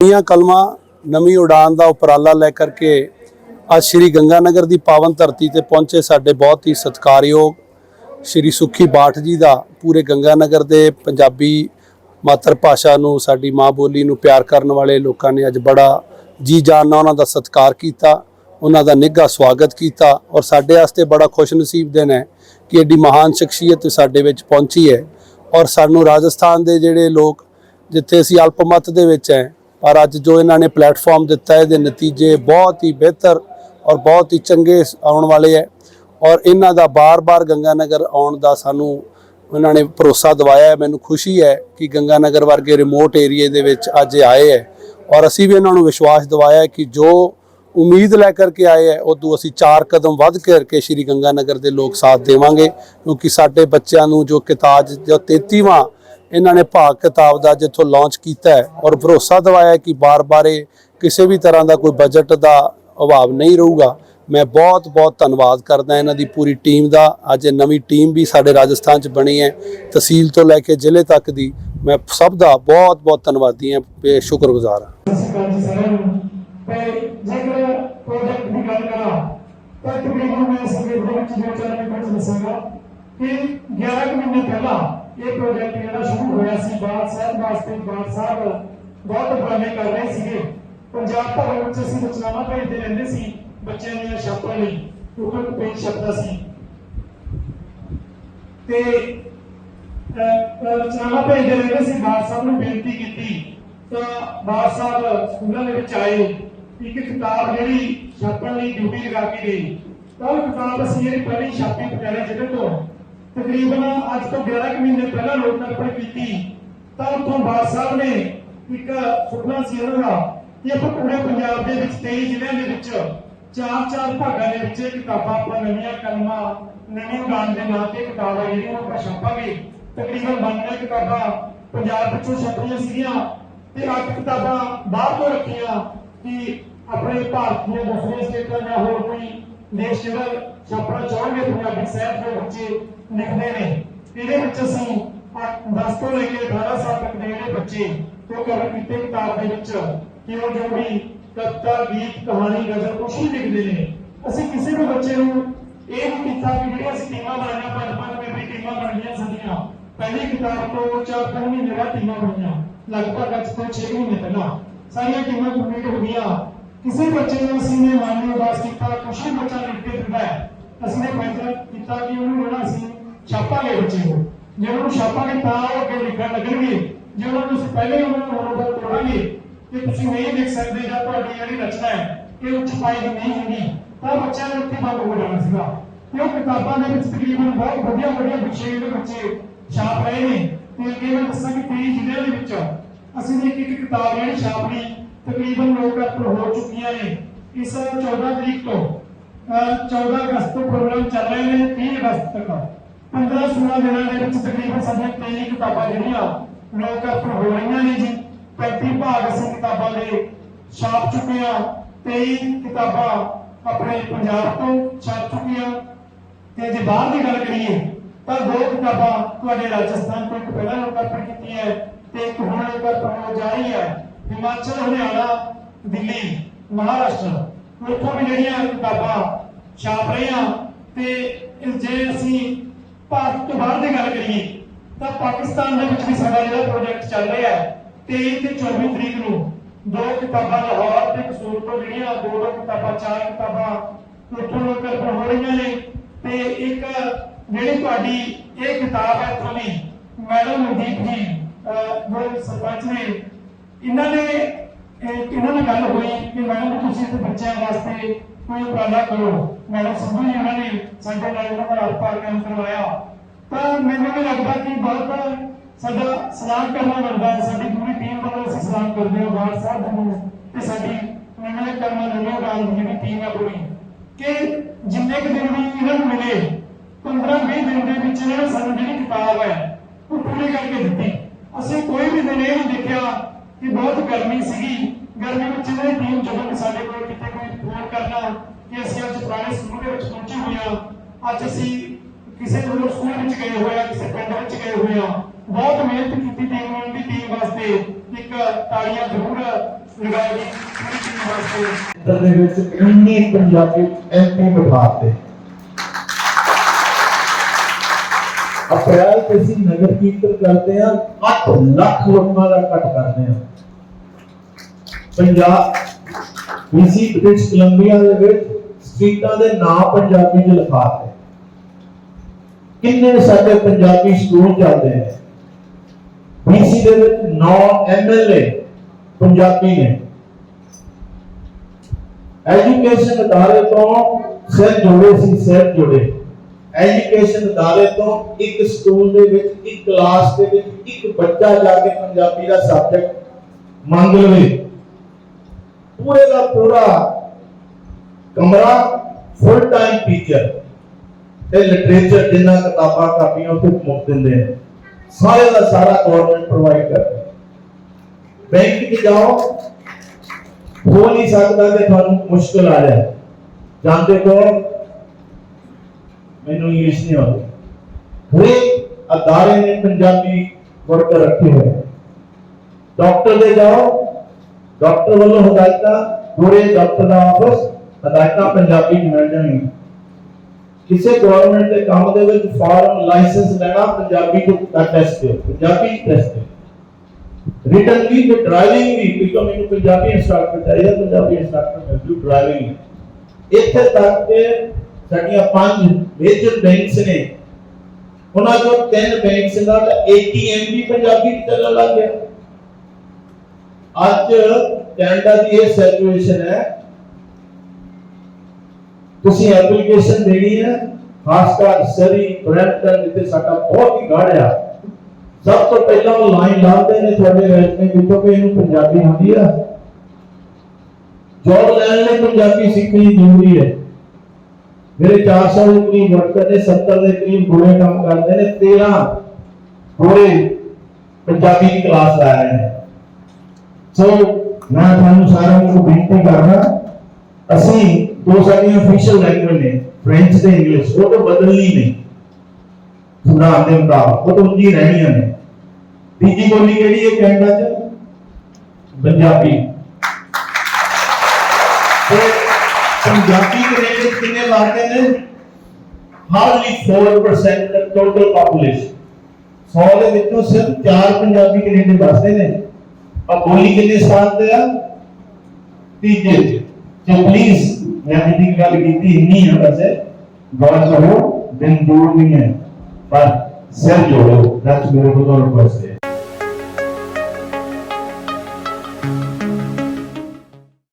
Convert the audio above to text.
ਨਵੀਆਂ ਕਲਮਾਂ, ਨਵੀਂ ਉਡਾਨ ਦਾ ਉਪਰਾਲਾ ਲੈ ਕਰਕੇ ਅੱਜ ਸ਼੍ਰੀ ਗੰਗਾਨਗਰ ਦੀ ਪਾਵਨ ਧਰਤੀ ਤੇ ਪਹੁੰਚੇ ਸਾਡੇ ਬਹੁਤ ਹੀ ਸਤਿਕਾਰਯੋਗ ਸ਼੍ਰੀ ਸੁਖੀ ਬਾਠ ਜੀ ਦਾ, ਪੂਰੇ ਗੰਗਾਨਗਰ ਦੇ ਪੰਜਾਬੀ ਮਾਤਰ ਭਾਸ਼ਾ ਨੂੰ, ਸਾਡੀ ਮਾਂ ਬੋਲੀ ਨੂੰ ਪਿਆਰ ਕਰਨ ਵਾਲੇ ਲੋਕਾਂ ਨੇ ਅੱਜ ਬੜਾ ਜੀ ਜਾਨ ਨਾਲ ਉਹਨਾਂ ਦਾ ਸਤਿਕਾਰ ਕੀਤਾ, ਉਹਨਾਂ ਦਾ ਨਿੱਘਾ ਸਵਾਗਤ ਕੀਤਾ ਔਰ ਸਾਡੇ ਵਾਸਤੇ ਬੜਾ ਖੁਸ਼ਨਸੀਬ ਦਿਨ ਹੈ ਕਿ ਐਡੀ ਮਹਾਨ ਸ਼ਖਸੀਅਤ ਸਾਡੇ ਵਿੱਚ ਪਹੁੰਚੀ ਹੈ ਔਰ ਸਾਨੂੰ ਰਾਜਸਥਾਨ ਦੇ ਜਿਹੜੇ ਲੋਕ, ਜਿੱਥੇ ਅਸੀਂ ਅਲਪਮਤ ਦੇ ਵਿੱਚ ਹੈ ਪਰ ਅੱਜ ਜੋ ਇਹਨਾਂ ਨੇ ਪਲੇਟਫਾਰਮ ਦਿੱਤਾ ਹੈ, ਇਹਦੇ ਨਤੀਜੇ ਬਹੁਤ ਹੀ ਬਿਹਤਰ ਔਰ ਬਹੁਤ ਹੀ ਚੰਗੇ ਆਉਣ ਵਾਲੇ ਹੈ। ਔਰ ਇਹਨਾਂ ਦਾ ਬਾਰ-ਬਾਰ ਗੰਗਾਨਗਰ ਆਉਣ ਦਾ ਸਾਨੂੰ ਉਹਨਾਂ ਨੇ ਭਰੋਸਾ ਦਿਵਾਇਆ ਮੈਨੂੰ ਖੁਸ਼ੀ ਹੈ ਕਿ ਗੰਗਾਨਗਰ ਵਰਗੇ ਰਿਮੋਟ ਏਰੀਏ ਦੇ ਵਿੱਚ ਅੱਜ ਆਏ ਹੈ। ਔਰ ਅਸੀਂ ਵੀ ਇਹਨਾਂ ਨੂੰ ਵਿਸ਼ਵਾਸ ਦਿਵਾਇਆ ਕਿ ਜੋ ਉਮੀਦ ਲੈ ਕਰਕੇ ਆਏ ਹੈ, ਉਦੋਂ ਅਸੀਂ ਚਾਰ ਕਦਮ ਵੱਧ ਕਰਕੇ ਸ਼੍ਰੀ ਗੰਗਾਨਗਰ ਦੇ ਲੋਕ ਸਾਥ ਦੇਵਾਂਗੇ। ਕਿਉਂਕਿ ਸਾਡੇ ਬੱਚਿਆਂ ਨੂੰ ਜੋ ਕਿਤਾਜ, ਜੋ 33ਵਾਂ ਇਹਨਾਂ ਨੇ ਭਾਗ ਕਿਤਾਬ ਦਾ ਜਿੱਥੋਂ ਲਾਂਚ ਕੀਤਾ ਹੈ ਔਰ ਭਰੋਸਾ ਦਿਵਾਇਆ ਹੈ ਕਿ ਬਾਰ-ਬਾਰੇ ਕਿਸੇ ਵੀ ਤਰ੍ਹਾਂ ਦਾ ਕੋਈ ਬਜਟ ਦਾ ਅਭਾਵ ਨਹੀਂ ਰਹੂਗਾ। ਮੈਂ ਬਹੁਤ ਬਹੁਤ ਧੰਨਵਾਦ ਕਰਦਾ ਇਹਨਾਂ ਦੀ ਪੂਰੀ ਟੀਮ ਦਾ। ਅੱਜ ਇਹ ਨਵੀਂ ਟੀਮ ਵੀ ਸਾਡੇ ਰਾਜਸਥਾਨ 'ਚ ਬਣੀ ਹੈ। ਤਹਿਸੀਲ ਤੋਂ ਲੈ ਕੇ ਜ਼ਿਲ੍ਹੇ ਤੱਕ ਦੀ ਮੈਂ ਸਭ ਦਾ ਬਹੁਤ ਬਹੁਤ ਧੰਨਵਾਦੀ ਹਾਂ। ਤੇ ਸ਼ੁਕਰਗੁਜ਼ਾਰ ਹਾਂ। ਜੇਕਰ ਪ੍ਰੋਜੈਕਟ ਦੀ ਗੱਲ ਕਰਾਂ ਤਾਂ ਤਕਰੀਬਨ ਮੈਂ ਸੰਗੀਤ ਵਿੱਚ ਜੋ ਚਾਰ ਦੱਸਾਂਗਾ ਕਿ 11 ਮਹੀਨੇ ਪਹਿਲਾਂ ਇਹ ਪ੍ਰੋਜੈਕਟ ਜਿਹੜਾ ਸ਼ੁਰੂ ਹੋਇਆ ਸੀ, ਬਾਦ ਸਾਹਿਬ ਵਾਸਤੇ, ਬਾਦ ਸਾਹਿਬ ਬਹੁਤ ਉਪਰਾਲੇ ਕਰ ਰਹੇ ਸੀਗੇ। ਪੰਜਾਬ ਭਰ ਵਿੱਚ ਅਸੀਂ ਰਚਨਾਵਾਂ ਭੇਜਦੇ ਰਹਿੰਦੇ ਸੀ, ਬੱਚਿਆਂ ਦੀਆਂ ਛਾਪਾਂ ਲਈ ਕਿਉਂਕਿ ਪੇਜ ਛਪਦਾ ਸੀ। ਤੇ ਰਚਨਾਵਾਂ ਭੇਜਦੇ ਰਹਿੰਦੇ ਸੀ, ਬਾਦ ਸਾਹਿਬ ਨੂੰ ਬੇਨਤੀ ਕੀਤੀ, ਤਾਂ ਬਾਦ ਸਾਹਿਬ ਸਕੂਲਾਂ ਦੇ ਵਿੱਚ ਆਏ। ਇੱਕ ਕਿਤਾਬ ਜਿਹੜੀ ਛਾਪਣ ਲਈ ਡਿਊਟੀ ਲਗਾ ਕੇ ਗਈ ਤਾਂ ਉਹ ਕਿਤਾਬ ਅਸੀਂ ਜਿਹੜੀ ਪਹਿਲੀ ਛਾਪੀ ਪਟਿਆਲੇ ਜ਼ਿਲ੍ਹੇ ਤੋਂ ਤਕਰੀਬਨ ਅੱਜ ਤੋਂ 11 ਕੁ ਮਹੀਨੇ ਪਹਿਲਾਂ ਲੋਕ ਅਰਪਣ ਕੀਤੀ। ਤਾਂ ਉੱਥੋਂ ਬਾਦ ਸਾਹਿਬ ਨੇ ਇੱਕ ਸੁਪਨਾ ਸੀ ਉਹਨਾਂ ਦਾ ਕਿ ਆਪਾਂ ਪੂਰੇ ਪੰਜਾਬ ਦੇ ਵਿੱਚ 23 ਜ਼ਿਲ੍ਹਿਆਂ ਦੇ ਵਿੱਚ ਚਾਰ ਚਾਰ ਭਾਗਾਂ ਦੇ ਵਿੱਚ ਕਿਤਾਬਾਂ, ਆਪਾਂ ਨਵੀਆਂ ਕਲਮਾਂ ਨਵੀਂ ਉਡਾਨ ਦੇ ਨਾਂ ਤੇ ਕਿਤਾਬਾਂ ਜਿਹੜੀਆਂ ਆਪਾਂ ਛਾਪਾਂਗੇ। ਤਕਰੀਬਨ 92 ਕਿਤਾਬਾਂ। ਪੰਜਾਬ ਵਿੱਚੋਂ ਛਪੀਆਂ ਸੀਗੀਆਂ ਤੇ ਅੱਠ ਕਿਤਾਬਾਂ ਬਾਹਰ ਤੋਂ ਰੱਖੀਆਂ ਕਿ ਆਪਣੇ ਭਾਰਤ ਦੀਆਂ ਦੂਸਰੀਆਂ ਸਟੇਟਾਂ ਜਾਂ ਹੋਰ ਕੋਈ ਦੇਸ਼ ਜਿਹੜਾ ਛਾਪਣਾ ਚਾਹੁੰਦੇ ਪੰਜਾਬੀ ਸਾਹਿਤ ਦੇ ਬੱਚੇ ਲਿਖਦੇ ਨੇ। ਇਹਦੇ ਵਿੱਚ ਅਸੀਂ 10 ਤੋਂ ਲੈ ਕੇ 18 ਸਾਲ ਤੱਕ ਦੇ ਜਿਹੜੇ ਬੱਚੇ, ਉਹ ਕਵਰ ਕੀਤੇ ਕਿਤਾਬ ਦੇ ਵਿੱਚ ਕਿ ਉਹ ਜੋ ਵੀ ਕਵਿਤਾ, ਗੀਤ, ਕਹਾਣੀ, ਗਜ਼ਲ, ਕੁਛ ਵੀ ਲਿਖਦੇ ਨੇ। ਅਸੀਂ ਕਿਸੇ ਵੀ ਬੱਚੇ ਨੂੰ ਇਹ ਨਹੀਂ ਕੀਤਾ ਕਿ ਜਿਹੜੀਆਂ ਟੀਮਾਂ ਬਣਾਈਆਂ ਪੰਜ ਪੰਜ ਮੈਂਬਰੀ ਟੀਮਾਂ ਬਣੀਆਂ ਸਾਡੀਆਂ। ਪਹਿਲੀ ਕਿਤਾਬ ਤੋਂ ਚਾਰ ਪੰਜ ਮਹੀਨੇ ਬਾਅਦ ਟੀਮਾਂ ਬਣੀਆਂ। ਲਗਭਗ ਅੱਜ ਤੋਂ 6 ਮਹੀਨੇ ਪਹਿਲਾਂ। ਸਾਰੀਆਂ ਟੀਮਾਂ ਕੰਪਲੀਟ ਹੋ ਗਈਆਂ। ਕਿਸੇ ਬੱਚੇ ਨੂੰ ਅਸੀਂ ਨੇ ਮਨ ਨੂੰ ਉਦਾਸ ਕੀਤਾ, ਕੁਛ ਵੀ ਬੱਚਾ ਲਿਖ ਕੇ ਦਿੰਦਾ ਹੈ, ਅਸੀਂ ਨੇ ਫੈਸਲਾ ਕੀਤਾ ਕਿ ਉਹਨੂੰ ਜਿਹੜਾ ਅਸੀਂ ਛਾਪਾਂਗੇ ਬੱਚੇ ਨੂੰ। ਜੇ ਉਹਨੂੰ ਛਾਪਾਂਗੇ ਤਾਂ ਉਹ ਅੱਗੇ ਲਿਖਣ ਲੱਗਣਗੇ, ਜੇ ਉਹਨਾਂ ਨੂੰ ਅਸੀਂ ਪਹਿਲੇ ਉਹਨਾਂ ਨੂੰ ਮਨੋਬਲ ਤੋੜਾਂਗੇ ਕਿ ਤੁਸੀਂ ਨਹੀਂ ਲਿਖ ਸਕਦੇ ਜਾਂ ਤੁਹਾਡੀ ਜਿਹੜੀ ਰਚਨਾ ਹੈ, ਇਹ ਉੱਚ ਪਾਈ ਦੀ ਨਹੀਂ ਹੁੰਦੀ ਤਾਂ ਬੱਚਿਆਂ ਨੇ ਉੱਥੇ ਬੰਦ ਹੋ ਜਾਣਾ ਸੀਗਾ। ਤੇ ਉਹ ਕਿਤਾਬਾਂ ਦੇ ਵਿੱਚ ਤਕਰੀਬਨ ਬਹੁਤ ਵਧੀਆ ਵਧੀਆ ਵਿਸ਼ੇ ਜਿਹੜੇ ਬੱਚੇ ਛਾਪ ਰਹੇ ਨੇ। ਤੇ ਅੱਗੇ ਮੈਂ ਦੱਸਾਂ ਕਿ ਕਈ ਜ਼ਿਲ੍ਹਿਆਂ ਦੇ ਵਿੱਚ ਅਸੀਂ ਇੱਕ ਇੱਕ ਕਿਤਾਬ ਜਿਹੜੀ ਛਾਪਣੀ ਤਕਰੀਬਨ ਲੋਕ ਅਰਪਣ ਹੋ ਚੁੱਕੀਆਂ ਨੇ। ਇਸ 14 ਤਰੀਕ ਤੋਂ, ਅਹ 14 ਅਗਸਤ ਤੋਂ ਪ੍ਰੋਗਰਾਮ ਚੱਲ ਰਹੇ ਨੇ 30 ਅਗਸਤ ਤੱਕ। 15 16 ਦਿਨਾਂ ਦੇ ਵਿੱਚ ਤਕਰੀਬਨ ਸਾਡੀਆਂ 23 ਕਿਤਾਬਾਂ ਜਿਹੜੀਆਂ ਲੋਕ ਅਰਪਣ ਹੋ ਰਹੀਆਂ ਨੇ ਜੀ। 35 ਭਾਗ ਅਸੀਂ ਕਿਤਾਬਾਂ ਦੇ ਛਾਪ ਚੁੱਕੇ 23 ਕਿਤਾਬਾਂ ਆਪਣੇ ਪੰਜਾਬ ਤੋਂ ਛਾਪ ਚੁੱਕੀਆਂ। ਤੇ ਜੇ ਬਾਹਰ ਦੀ ਗੱਲ ਕਰੀਏ, ਤਾਂ ਦੋ ਕਿਤਾਬਾਂ ਤੁਹਾਡੇ ਰਾਜਸਥਾਨ ਤੋਂ ਇੱਕ ਪਹਿਲਾਂ ਲੋਕ ਅਰਪਣ ਕੀਤੀ ਹੈ ਤੇ ਇੱਕ ਹੁਣ ਲੋਕ ਅਰਪਣ ਹੋ ਜਾ ਰਹੀ ਹੈ। ਹਿਮਾਚਲ, ਹਰਿਆਣਾ, ਦਿੱਲੀ, ਮਹਾਰਾਸ਼ਟਰ। ਉੱਥੋਂ ਵੀ ਜਿਹੜੀਆਂ ਕਿਤਾਬਾਂ ਛਾਪ ਰਹੀਆਂ ਤੇ ਜੇ ਅਸੀਂ ਭਾਰਤ ਤੋਂ ਦੀ ਗੱਲ ਕਰੀਏ, ਤਾਂ ਪਾਕਿਸਤਾਨ ਦੇ ਵਿੱਚ ਵੀ ਸਾਡਾ ਜਿਹੜਾ ਪ੍ਰੋਜੈਕਟ ਚੱਲ ਰਿਹਾ ਹੈ 23 ਤੇ 24 ਤਰੀਕ ਨੂੰ ਦੋ ਕਿਤਾਬਾਂ ਲਾਹੌਰ ਤੇ ਕਸੂਰ ਤੋਂ ਜਿਹੜੀਆਂ ਦੋ ਦੋ ਕਿਤਾਬਾਂ, ਚਾਰ ਕਿਤਾਬਾਂ ਉੱਥੋਂ ਲੋਕ ਹੋ ਰਹੀਆਂ ਨੇ, ਤੇ ਇੱਕ ਜਿਹੜੀ ਤੁਹਾਡੀ ਇਹ ਕਿਤਾਬ ਹੈ ਤੁਹਾਡੀ ਮੈਡਮ ਮਨਦੀਪ ਜੀ ਜੋ ਸਰਪੰਚ ਨੇ, ਇਹਨਾਂ ਨੇ ਇਹਨਾਂ ਨਾਲ ਗੱਲ ਹੋਈ ਕਿ ਮੈਡਮ ਤੁਸੀਂ ਇਸ ਬੱਚਿਆਂ ਵਾਸਤੇ ਕੋਈ ਉਪਰਾਲਾ ਕਰੋ? ਮੈਡਮ ਸੰਧੂ ਜੀ ਉਹਨਾਂ ਨੇ, ਸਾਡੇ ਨਾਲ ਉਹਨਾਂ ਦਾ ਅਰਪਾ ਕੰਮ ਕਰਵਾਇਆ। ਤਾਂ ਮੈਨੂੰ ਵੀ ਲੱਗਦਾ ਕਿ ਬਹੁਤ ਸਾਡਾ ਸਲਾਮ ਕਰਨਾ ਬਣਦਾ ਹੈ, ਸਾਡੀ ਪੂਰੀ ਟੀਮ ਵੱਲੋਂ ਅਸੀਂ ਸਲਾਮ ਕਰਦੇ ਹਾਂ ਬਾਦ ਸਾਹਿਬ ਨੂੰ ਤੇ ਸਾਡੀ ਨਿਮਣੇ ਕਰਨਾ ਨਿਮਣੇ ਗਾਲ ਦੀ ਜਿਹੜੀ ਟੀਮ ਹੈ ਪੂਰੀ। ਕਿ ਜਿੰਨੇ ਕੁ ਦਿਨ ਵੀ ਇਹਨਾਂ ਨੂੰ ਮਿਲੇ 15 20 ਦਿਨ ਦੇ ਵਿੱਚ ਇਹਨਾਂ ਸਾਨੂੰ ਜਿਹੜੀ ਕਿਤਾਬ ਹੈ, ਉਹ ਪੂਰੀ ਕਰਕੇ ਦਿੱਤੀ। ਅਸੀਂ ਕੋਈ ਵੀ ਦਿਨ ਇਹ ਨਹੀਂ ਦੇਖਿਆ ਕਿ ਬਹੁਤ ਗਰਮੀ ਸੀਗੀ ਗਰਮੀ ਵਿੱਚ ਇਹਨਾਂ ਦੀ ਟੀਮ ਜਦੋਂ ਵੀ ਸਾਡੇ ਕੋਲ ਕਿਤੇ ਕੋਈ ਫੋਨ ਕਰਨਾ ਕਿ ਅਸੀਂ ਅੱਜ ਪੁਰਾਣੇ ਸਕੂਲ ਦੇ ਵਿੱਚ ਪਹੁੰਚੇ ਹੋਏ ਹਾਂ ਅੱਜ ਅਸੀਂ ਕਿਸੇ ਹੋਰ ਸਕੂਲ ਵਿੱਚ ਗਏ ਹੋਏ ਆ ਕਿਸੇ ਪਿੰਡ ਵਿੱਚ ਗਏ ਹੋਏ ਆ ਬਹੁਤ ਮਿਹਨਤ ਕੀਤੀ ਟੀਮ ਦੀ ਟੀਮ ਵਾਸਤੇ ਇੱਕ ਤਾੜੀਆਂ ਜ਼ਰੂਰ ਲਗਾਈ ਗਈ ਪੂਰੀ ਟੀਮ ਵਾਸਤੇ ਖੇਤਰ ਦੇ ਵਿੱਚ ਇੰਨੀ ਪੰਜਾਬੀ ਐਮਪੀ ਬਿਠਾਤੇ ਅਪ੍ਰੈਲ ਤੇ ਅਸੀਂ ਨਗਰ ਕੀਰਤਨ ਕਰਦੇ ਆ 8 ਲੱਖ ਲੋਕਾਂ ਦਾ ਇਕੱਠ ਕਰਦੇ ਆ ਪੰਜਾਬ ਬੀਸੀ ਬ੍ਰਿਟਿਸ਼ ਕੋਲੰਬੀਆ ਦੇ ਵਿੱਚ ਸਟਰੀਟਾਂ ਦੇ ਨਾਂ ਪੰਜਾਬੀ ਚ ਲਿਖਾਤੇ ਕਿੰਨੇ ਸਾਡੇ ਪੰਜਾਬੀ ਸਕੂਲ ਚੱਲਦੇ ਨੇ? ਬੀਸੀ ਦੇ ਵਿੱਚ 9 ਐਮਐਲਏ ਪੰਜਾਬੀ ਨੇ। ਐਜੂਕੇਸ਼ਨ ਅਦਾਰੇ ਤੋਂ ਸਿਰ ਜੋੜੇ ਸੀ, ਸਿਰ ਜੋੜੇ। ਐਜੂਕੇਸ਼ਨ ਅਦਾਰੇ ਤੋਂ ਇੱਕ ਸਕੂਲ ਦੇ ਵਿੱਚ, ਇੱਕ ਕਲਾਸ ਦੇ ਵਿੱਚ ਇੱਕ ਬੱਚਾ ਜਾ ਕੇ ਪੰਜਾਬੀ ਦਾ ਸਬਜੈਕਟ ਮੰਗ ਲਵੇ। ਪੂਰੇ ਦਾ ਪੂਰਾ ਕਮਰਾ ਫੁੱਲ ਟਾਈਮ ਟੀਚਰ ਤੇ ਲਿਟਰੇਚਰ ਜਿੰਨਾ ਕਿਤਾਬਾਂ ਕਾਪੀਆਂ ਉੱਥੇ ਮੁਫਤ ਦਿੰਦੇ ਨੇ ਸਾਰੇ ਦਾ ਸਾਰਾ ਗਵਰਨਮੈਂਟ ਪ੍ਰੋਵਾਈਡ ਕਰਦੀ ਬੈਂਕ 'ਚ ਜਾਓ, ਹੋ ਨਹੀਂ ਸਕਦਾ ਕਿ ਤੁਹਾਨੂੰ ਮੁਸ਼ਕਲ ਆ ਜਾਏ। ਜਾਂਦੇ ਕੋ ਮੈਨੂੰ ਇੰਗਲਿਸ਼ ਨਹੀਂ ਆਉਂਦੀ। ਹਰੇਕ ਅਦਾਰੇ ਨੇ ਪੰਜਾਬੀ ਵਰਕਰ ਰੱਖੇ ਹੋਏ। ਡਾਕਟਰ ਦੇ ਜਾਓ ਡਾਕਟਰ ਵੱਲੋਂ ਹਦਾਇਤਾਂ ਪੂਰੇ ਡਾਕਟਰ ਦਾ ਆਫਿਸ ਹਦਾਇਤਾਂ ਪੰਜਾਬੀ ਚ ਮਿਲ ਜਾਣਗੀਆਂ ਕਿਸੇ ਗਵਰਨਮੈਂਟ ਦੇ ਕੰਮ ਦੇ ਵਿੱਚ ਫਾਰਮ ਲਾਇਸੈਂਸ ਲੈਣਾ ਪੰਜਾਬੀ ਚ ਟੈਸਟ ਦਿਓ ਪੰਜਾਬੀ ਚ ਟੈਸਟ ਦਿਓ ਰਿਟਨ ਵੀ ਤੇ ਡਰਾਈਵਿੰਗ ਵੀ ਕਿਉਂਕਿ ਮੈਨੂੰ ਪੰਜਾਬੀ ਇੰਸਟ੍ਰਕਟਰ ਚਾਹੀਦਾ ਪੰਜਾਬੀ ਇੰਸਟ੍ਰਕਟਰ ਮਿਲ ਜੂ ਡਰਾਈਵਿੰਗ ਇੱਥੇ ਤੱਕ ਕਿ ਸਾਡੀਆਂ ਪੰਜ ਮੇਜਰ ਬੈਂਕਸ ਨੇ ਉਹਨਾਂ ਚੋਂ ਤਿੰਨ ਬੈਂਕਸ ਦਾ ਏਟੀਐਮ ਵੀ ਪੰਜਾਬੀ ਚ ਚੱਲਣ ਲੱਗ ਗਿਆ ਅੱਜ ਕੈਨੇਡਾ ਦੀ ਇਹ ਸਿਚੁਏਸ਼ਨ ਹੈ ਤੁਸੀਂ ਐਪਲੀਕੇਸ਼ਨ ਦੇਣੀ ਹੈ ਖਾਸ ਕਰ ਸਰੀ ਬ੍ਰੈਂਟਨ ਜਿੱਥੇ ਸਾਡਾ ਬਹੁਤ ਹੀ ਗੜ ਆ ਸਭ ਤੋਂ ਪਹਿਲਾਂ ਉਹ ਲਾਈਨ ਲਾਉਂਦੇ ਨੇ ਤੁਹਾਡੇ ਰੈਜ਼ਮੇ ਵਿੱਚੋਂ ਕਿ ਇਹਨੂੰ ਪੰਜਾਬੀ ਆਉਂਦੀ ਆ ਜੋਬ ਲੈਣ ਲਈ ਪੰਜਾਬੀ ਸਿੱਖਣੀ ਜ਼ਰੂਰੀ ਹੈ ਮੇਰੇ 400 ਦੇ ਕਰੀਬ ਵਰਕਰ ਨੇ 70 ਦੇ ਕਰੀਬ ਗੋਰੇ ਕੰਮ ਕਰਦੇ ਨੇ 13 ਗੋਰੇ ਪੰਜਾਬੀ ਦੀ ਕਲਾਸ ਲਾ ਰਹੇ ਨੇ ਸੋ ਮੈਂ ਤੁਹਾਨੂੰ ਸਾਰਿਆਂ ਨੂੰ ਬੇਨਤੀ ਕਰਦਾ, ਅਸੀਂ ਦੋ ਸਾਡੀਆਂ ਅਫੀਸ਼ੀਅਲ ਲੈਂਗੁਏਜ ਨੇ ਫ੍ਰੈਂਚ ਤੇ ਇੰਗਲਿਸ਼ ਉਹ ਤਾਂ ਬਦਲਣੀ ਨਹੀਂ। ਸੁਧਾਰ ਦੇ ਮੁਤਾਬਕ, ਉਹ ਤਾਂ ਉਂਝ ਰਹਿਣੀਆਂ ਨੇ। ਤੀਜੀ ਬੋਲੀ ਕਿਹੜੀ ਹੈ ਕੈਨੇਡਾ 'ਚ? ਪੰਜਾਬੀ। ਤੇ ਪੰਜਾਬੀ ਦੇ ਰੇਟ ਕਿੰਨੇ ਲੱਗਦੇ ਨੇ? ਹਾਰਡਲੀ 4% ਟੋਟਲ ਪਾਪੂਲੇਸ਼ਨ 100 ਦੇ ਵਿੱਚੋਂ ਸਿਰਫ 4 ਪੰਜਾਬੀ ਕੈਨੇਡੀ ਵਸਦੇ ਨੇ। ਆ ਬੋਲੀ ਕਿੰਨੇ ਸਥਾਨ ਤੇ ਆ ਤੀਜੇ ਚ ਤੇ ਪਲੀਜ਼ ਮੈਂ ਜਿਹੜੀ ਗੱਲ ਕੀਤੀ ਇੰਨੀ ਹੈ ਵੈਸੇ ਗੌਰ ਕਰੋ ਦਿਨ ਦੂਰ ਨਹੀਂ ਹੈ ਪਰ ਸਿਰ ਜੋੜੋ that's ਮੇਰੇ ਕੋਲ ਰਿਕੁਐਸਟ ਹੈ